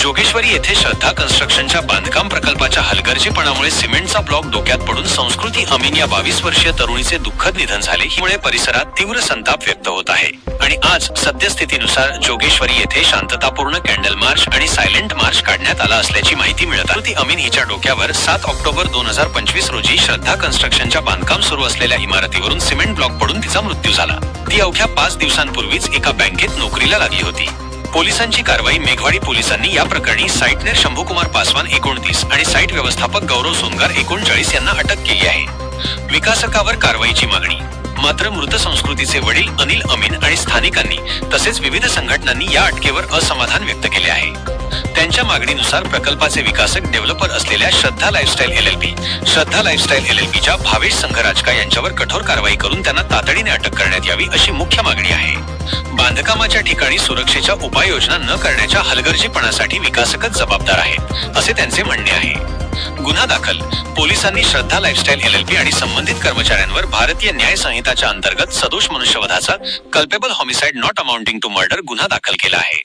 जोगेश्वरी येथे श्रद्धा कन्स्ट्रक्शनच्या बांधकाम प्रकल्पाच्या हलगर्जीपणामुळे सिमेंटचा ब्लॉक डोक्यात पडून संस्कृती अमीन या बावीस वर्षीय तरुणीचे दुःखद निधन झाले. हिमुळे परिसरात तीव्र संताप व्यक्त होत आहे. आणि आज सद्यस्थितीनुसार जोगेश्वरी येथे शांततापूर्ण कॅन्डल मार्च आणि सायलेंट मार्च काढण्यात आला असल्याची माहिती मिळत आहे अमीन हिच्या डोक्यावर सात ऑक्टोबर दोन हजार पंचवीस रोजी श्रद्धा कन्स्ट्रक्शनच्या बांधकाम सुरू असलेल्या इमारतीवरून सिमेंट ब्लॉक पडून तिचा मृत्यू झाला. ती अवघ्या पाच दिवसांपूर्वीच एका बँकेत नोकरीला लागली होती. पोलिसांची कारवाई मेघवाडी पोलिसांनी या प्रकरणी साईटनेर शंभूकुमार पासवान एकोणतीस आणि साईट व्यवस्थापक गौरव सोनगार एकोणचाळीस यांना अटक केली आहे. विकासकावर कारवाईची मागणी. मात्र मृत संस्कृतीचे वडील अनिल अमीन आणि स्थानिकांनी तसेच विविध संघटनांनी या अटकेवर असमाधान व्यक्त केले आहे. त्यांच्या मागणीनुसार प्रकल्पाचे विकासक डेव्हलपर असलेल्या Shraddha lifestyle L L P Shraddha lifestyle L L पीच्या भावेश संघराजका यांच्यावर कठोर कारवाई करून त्यांना तातडीने अटक करण्यात यावी अशी मुख्य मागणी आहे. बांधकामाच्या ठिकाणी सुरक्षेच्या उपाययोजना न करण्याच्या हलगर्जीपणासाठी विकासकच जबाबदार आहेत असे त्यांचे म्हणणे आहे. गुन्हा दाखल पोलिसांनी Shraddha lifestyle L L P आणि संबंधित कर्मचाऱ्यांवर भारतीय न्याय संहिताच्या अंतर्गत सदोष मनुष्यवधाचा culpable homicide not amounting to murder गुन्हा दाखल केला आहे.